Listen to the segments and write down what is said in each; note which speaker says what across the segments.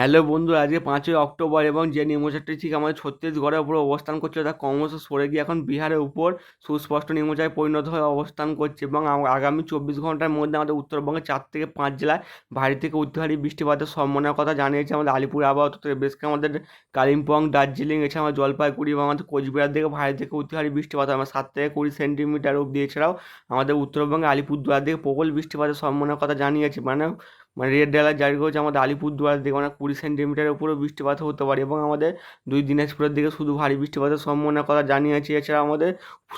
Speaker 1: Hello বন্ধু আজকে পাঁচই অক্টোবর এবং যে নিম্নচাপটি ঠিক আমাদের ছত্তিশগড়ের উপর অবস্থান করছে, তা ক্রমশ সরে গিয়ে এখন বিহারের উপর সুস্পষ্ট নিম্নচাপে পরিণত হয়ে অবস্থান করছে এবং আগামী চব্বিশ ঘণ্টার মধ্যে আমাদের উত্তরবঙ্গের চার থেকে পাঁচ জেলায় ভারী থেকে ভারী বৃষ্টিপাতের সম্ভাবনার কথা জানিয়েছে আমাদের আলিপুর আবহাওয়া দপ্তর বেশ আমাদের কালিম্পং, দার্জিলিং এছাড়া আমাদের জলপাইগুড়ি এবং আমাদের কোচবিহার দিকে ভারী থেকে ভারী বৃষ্টিপাত হবে। সাত থেকে কুড়ি সেন্টিমিটার অবধি। এছাড়াও আমাদের উত্তরবঙ্গে আলিপুরদুয়ার দিকে প্রবল বৃষ্টিপাতের সম্ভাবনার কথা জানিয়েছে। মানে মানে রেড অ্যালার্ট জারি করেছে আমাদের আলিপুরদুয়ার দিকে মানে কুড়ি সেন্টিমিটারের উপরেও বৃষ্টিপাত হতে পারে এবং আমাদের দুই দিনাজপুরের দিকে শুধু ভারী বৃষ্টিপাতের সম্ভাবনার কথা জানিয়েছে। এছাড়া আমাদের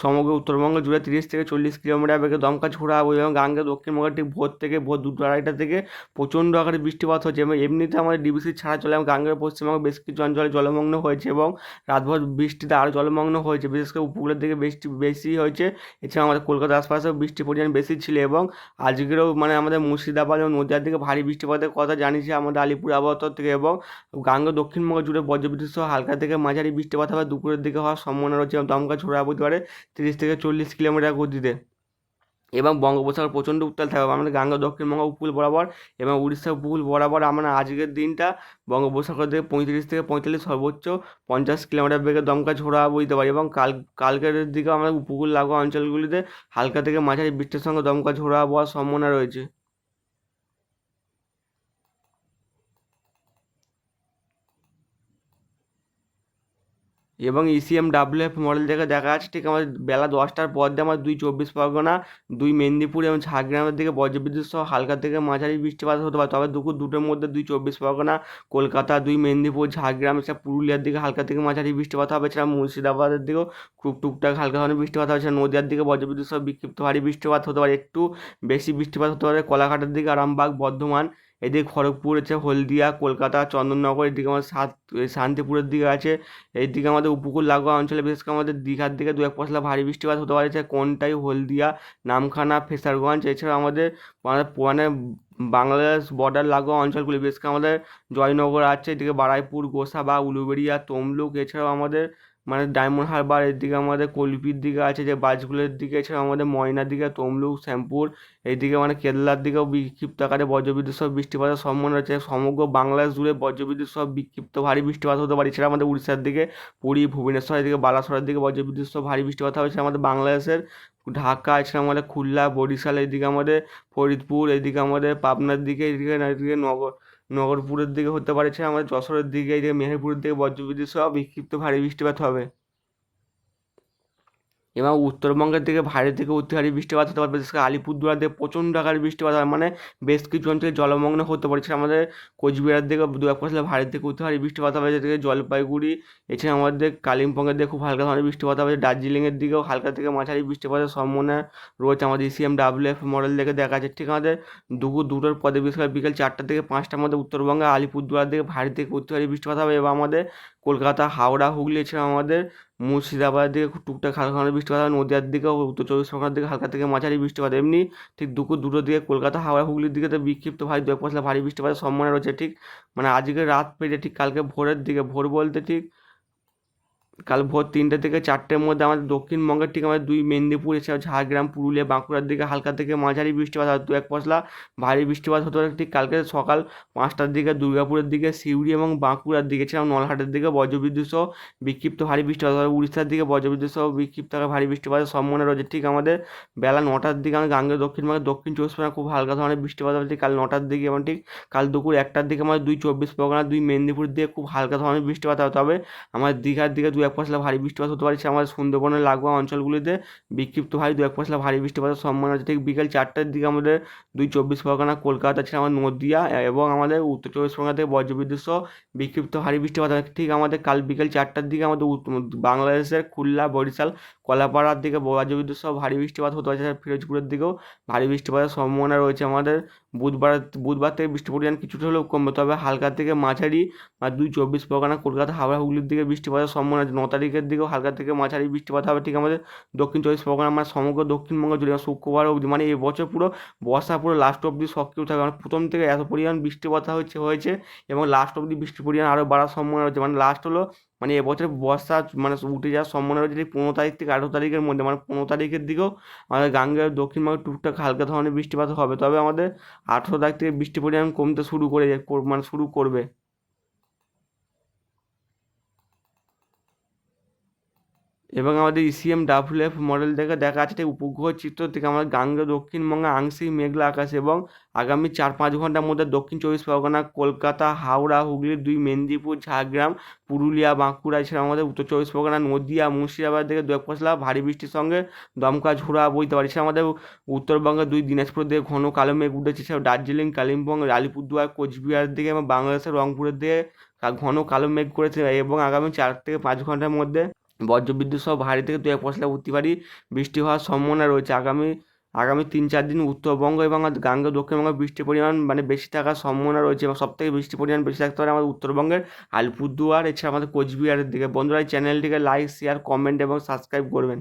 Speaker 1: সমগ্র উত্তরবঙ্গ জুড়ে তিরিশ থেকে চল্লিশ কিলোমিটার বেগে দমকা ছোড়া হবে এবং গাঙ্গে দক্ষিণবঙ্গে ঠিক ভোর থেকে ভোর দুটো আড়াইটা থেকে প্রচণ্ড আকারে বৃষ্টিপাত হচ্ছে এবং এমনিতে আমাদের ডিবিসি ছাড়া চলে এবং গাঙ্গের পশ্চিমবঙ্গে বেশ কিছু অঞ্চলে জলমগ্ন হয়েছে এবং রাতভর বৃষ্টিতে আরও জলমগ্ন হয়েছে। বিশেষ করে উপকূলের দিকে বৃষ্টি বেশি হয়েছে, এছাড়া আমাদের কলকাতার আশপাশেও বৃষ্টির পরিমাণ বেশি ছিল এবং আজকেরও মানে আমাদের মুর্শিদাবাদ এবং নদিয়ার দিকে ভারী বৃষ্টিপাতের কথা জানিয়েছে আমাদের আলিপুর আবহাওয়া থেকে এবং গাঙ্গ দক্ষিণবঙ্গ জুড়ে বজ্রবিদ্যুৎ সহ হালকা থেকে মাঝারি বৃষ্টিপাত হবে। দুপুরের দিকে হওয়ার সম্ভাবনা রয়েছে এবং দমকা ছোড়া হতে পারে তিরিশ থেকে চল্লিশ কিলোমিটার গতিতে। এবং বঙ্গোপসাগর প্রচণ্ড উত্তাল থাকবে। আমাদের গাঙ্গা দক্ষিণবঙ্গ উপকূল বরাবর এবং উড়িষ্যা উপকূল বরাবর আমরা আজকের দিনটা বঙ্গোপসাগর থেকে পঁয়ত্রিশ থেকে পঁয়তাল্লিশ সর্বোচ্চ পঞ্চাশ কিলোমিটার বেগে দমকা ঝোড়া বইতে পারি এবং কাল, কালকের দিকে আমরা উপকূল লাগোয়া অঞ্চলগুলিতে হালকা থেকে মাঝারি বৃষ্টির সঙ্গে দমকা ঝোড়া হওয়ার সম্ভাবনা রয়েছে। এবং ইসিএম ডাব্লিউএফ মডেল থেকে দেখা যাচ্ছে, ঠিক আমাদের বেলা দশটার পর দিয়ে আমার দুই চব্বিশ পরগনা, দুই মেদিনীপুর এবং ঝাড়গ্রামের দিকে বজ্রবিদ্যুৎ সহ হালকা থেকে মাঝারি বৃষ্টিপাত হতে পারে। তবে দুপুর দুটোর মধ্যে দুই চব্বিশ পরগনা, কলকাতা, দুই মেদিনীপুর, ঝাড়গ্রাম, এছাড়া পুরুলিয়ার দিকে হালকা থেকে মাঝারি বৃষ্টিপাত হবে, এছাড়া মুর্শিদাবাদের দিকেও খুব টুকটাক হালকা ধরনের বৃষ্টিপাত হবে। এছাড়া নদিয়ার দিকে বজ্রবিদ্যুৎ সহ বিক্ষিপ্ত ভারী বৃষ্টিপাত হতে পারে, একটু বেশি বৃষ্টিপাত হতে পারে। কলাঘাটের দিকে আরামবাগ, বর্ধমান এদিকে খড়গপুর আছে হলদিয়া, কলকাতা, চন্দননগর, এদিকে আমাদের সাত শান্তিপুরের দিকে আছে। এইদিকে আমাদের উপকূল লাগোয়া অঞ্চলে, বিশেষ করে আমাদের দীঘার দিকে দু এক পশলা ভারী বৃষ্টিপাত হতে পারে কোনটাই হলদিয়া, নামখানা, ফেসারগঞ্জ এছাড়া আমাদের মানে বাংলাদেশ বর্ডার লাগোয়া অঞ্চলগুলি, বিশেষ করে আমাদের জয়নগর আছে, এদিকে বারাইপুর, গোসাবা, উলুবেড়িয়া, তমলুক, এছাড়াও আমাদের মানে ডায়মন্ড হারবার এদিকে আমাদের কল্পির দিকে আছে, যে বাজগুলের দিকে এছাড়া আমাদের ময়নার দিকে, তমলুক, শ্যামপুর, এইদিকে মানে কেরলার দিকেও বিক্ষিপ্ত আকারে বজ্রবিদ্যুৎ সহ বৃষ্টিপাতের সম্ভাবনা রয়েছে। সমগ্র বাংলাদেশ জুড়ে বজ্রবিদ্যুৎ সহ বিক্ষিপ্ত ভারী বৃষ্টিপাত হতে পারে। এছাড়া আমাদের উড়িষ্যার দিকে, পুরী, ভুবনেশ্বর, এদিকে বালাসরের দিকে বজ্রবিদ্যুৎ সহ ভারী বৃষ্টিপাত হয়েছে আমাদের বাংলাদেশের ঢাকা আছে আমাদের খুলনা, বরিশাল, এদিকে আমাদের ফরিদপুর, এদিকে আমাদের পাবনার দিকে এইদিকে এদিকে নগর, নগরপুরের দিকে হতে পারে আমাদের যশোরের দিকে এইদিকে মেহেরপুরের দিকে, বজ্রবিদ্যুৎ সহ বিক্ষিপ্ত ভারী বৃষ্টিপাত হবে। এবং উত্তরবঙ্গের দিকে ভারী থেকে অতি ভারী বৃষ্টিপাত হতে পারে, বিশেষ করে আলিপুরদুয়ার দিকে প্রচণ্ড আকারে বৃষ্টিপাত হয়। মানে বেশ কিছু অঞ্চলে জলমগ্ন হতে পারে। এছাড়া আমাদের কোচবিহার দিকে দু এক পশলা ভারী থেকে অতি ভারী বৃষ্টিপাত হবে। যেদিকে জলপাইগুড়ি, এছাড়া আমাদের কালিম্পংয়ের দিকে খুব হালকা ধরনের বৃষ্টিপাত হবে। দার্জিলিংয়ের দিকেও হালকা থেকে মাঝারি বৃষ্টিপাতের সম্ভাবনা রয়েছে। আমাদের ইসিএম ডাব্লিউএফ মডেল দেখে দেখা যাচ্ছে। ঠিক আমাদের দুপুর দুটোর পদে বিশেষ করে বিকেল চারটা থেকে পাঁচটার মধ্যে উত্তরবঙ্গে আলিপুরদুয়ার দিকে ভারী থেকে অতি ভারী বৃষ্টিপাত হবে। এবং আমাদের কলকাতা, হাওড়া, হুগলি, এছাড়া আমাদের মুর্শিদাবাদের দিকে টুকটাক হালকা হালকা বৃষ্টিপাত হয়, নদীয়ার দিকে উত্তর চব্বিশ পরগনার দিকে হালকা থেকে মাঝারি বৃষ্টিপাত। এমনি ঠিক দুপুর দুটোর দিকে কলকাতা, হাওড়া, হুগলির দিকে তো বিক্ষিপ্ত ভারী দু এক পশলা ভারী বৃষ্টিপাতের সম্ভাবনা রয়েছে, ঠিক? মানে আজকে রাত পেরিয়ে ঠিক কালকে ভোরের দিকে, ভোর বলতে ঠিক কাল ভোর তিনটে থেকে চারটের মধ্যে আমাদের দক্ষিণবঙ্গের ঠিক আমাদের দুই মেদিনীপুর এছাড়াও ঝাড়গ্রাম, পুরুলিয়া, বাঁকুড়ার দিকে হালকা থেকে মাঝারি বৃষ্টিপাত হয় দু এক পশলা ভারী বৃষ্টিপাত হতে। পারে ঠিক কালকে সকাল পাঁচটার দিকে দুর্গাপুরের দিকে, সিউড়ি এবং বাঁকুড়ার দিকে, এছাড়াও নলহাটের দিকে বজ্রবিদ্যুৎ সহ বিক্ষিপ্ত ভারী বৃষ্টিপাত হবে উড়িষ্যার দিকে বজ্রবিদ্যুৎ সহ বিক্ষিপ্ত ভারী বৃষ্টিপাতের সম্ভাবনা রয়েছে। ঠিক আমাদের বেলা নটার দিকে আমাদের গাঙ্গেয় দক্ষিণবঙ্গের দক্ষিণ চব্বিশ পরগনা খুব হালকা ধরনের বৃষ্টিপাত হবে কাল নটার দিকে এবং ঠিক কাল দুপুর একটার দিকে আমাদের দুই চব্বিশ পরগনা দুই মেদিনীপুর দিকে খুব হালকা ধরনের বৃষ্টিপাত হবে তবে আমাদের দীঘার দিকে দু এক পশলা ভারী বৃষ্টিপাত হতে পারে আমাদের সুন্দরবনের লাগোয়া অঞ্চলগুলিতে বিক্ষিপ্ত ভারী দু এক পশলা ভারী বৃষ্টিপাতের সম্ভাবনা আছে ঠিক বিকেল চারটার দিকে আমাদের দুই চব্বিশ পরগনা, কলকাতা ছিল আমাদের নদিয়া এবং আমাদের উত্তর চব্বিশ পরগনা থেকে বজ্রবিদ্যুৎ সহ বিক্ষিপ্ত ভারী বৃষ্টিপাত ঠিক আমাদের কাল বিকেল চারটার দিকে আমাদের বাংলাদেশের খুলনা, বরিশাল, কলাপাড়ার দিকে বজ্রবিদ্যুৎ সহ ভারী বৃষ্টিপাত হতে পারে ফিরোজপুরের দিকেও ভারী বৃষ্টিপাতের সম্ভাবনা রয়েছে। আমাদের বুধবার বুধবার থেকে বৃষ্টি পরিমাণ কিছুটা হলেও কমবে, তবে হালকা থেকে মাঝারি আর দুই চব্বিশ পরগনা, কলকাতা, হাওড়া, হুগলির দিকে বৃষ্টিপাতের সম্ভাবনা ন তারিখের দিকেও হালকা থেকে মাঝারি বৃষ্টিপাত হবে। ঠিক আমাদের দক্ষিণ চব্বিশ পরগনা মানে সমগ্র দক্ষিণবঙ্গ জুড়ে শুক্রবার অবধি। মানে এই বছর পুরো বর্ষা পুরো লাস্ট অবধি সক্রিয় থাকে। মানে প্রথম থেকে এত পরিমাণ বৃষ্টিপাত হচ্ছে হয়েছে এবং লাস্ট অবধি বৃষ্টির পরিমাণ আরও বাড়ার সম্ভাবনা রয়েছে। মানে লাস্ট হলো মানে এবছর বর্ষা মানে উঠে যাওয়ার সম্ভাবনা রয়েছে পনেরো তারিখ থেকে আঠেরো তারিখের মধ্যে। মানে পনেরো তারিখের দিকেও আমাদের গাঙ্গেয় দক্ষিণবঙ্গে টুকটাক হালকা ধরনের বৃষ্টিপাত হবে। তবে আমাদের আঠেরো তারিখ থেকে বৃষ্টির পরিমাণ কমতে শুরু করে মানে শুরু করবে। এবং আমাদের ইসিএম ডাব্লিউ এফ মডেল থেকে দেখা যাচ্ছে যে উপগ্রহ চিত্র থেকে আমাদের গাঙ্গে, দক্ষিণবঙ্গে, আংশিক, মেঘলা আকাশ এবং আগামী চার পাঁচ ঘণ্টার মধ্যে দক্ষিণ চব্বিশ পরগনা, কলকাতা, হাওড়া, হুগলি, দুই মেদিনীপুর, ঝাড়গ্রাম, পুরুলিয়া, বাঁকুড়া এছাড়া আমাদের উত্তর চব্বিশ পরগনা, নদিয়া, মুর্শিদাবাদ থেকে দু এক পশলা ভারী বৃষ্টির সঙ্গে দমকা, ঝোড়া, বইতে পারে। এছাড়া আমাদের উত্তরবঙ্গের দুই দিনাজপুর দিকে ঘন কালো মেঘ উঠেছে। এছাড়াও দার্জিলিং, কালিম্পং আলিপুরদুয়ার কোচবিহার দিকে এবং বাংলাদেশের রংপুরের দিকে ঘন কালো মেঘ করেছে এবং আগামী চার থেকে পাঁচ ঘণ্টার মধ্যে বজ্রবিদ্যুৎ সহ ভারী থেকে দু এক পশলা পারি বৃষ্টি হওয়ার সম্ভাবনা রয়েছে। আগামী আগামী তিন চার দিন উত্তরবঙ্গ এবং গাঙ্গে, দক্ষিণবঙ্গে বৃষ্টির পরিমাণ মানে বেশি থাকার সম্ভাবনা রয়েছে এবং সবথেকে বৃষ্টির পরিমাণ বেশি থাকতে পারে আমাদের উত্তরবঙ্গের আলিপুরদুয়ার। এছাড়া আমাদের কোচবিহারের দিকে। বন্ধুরা, এই চ্যানেলটিকে লাইক শেয়ার কমেন্ট এবং সাবস্ক্রাইব করবেন।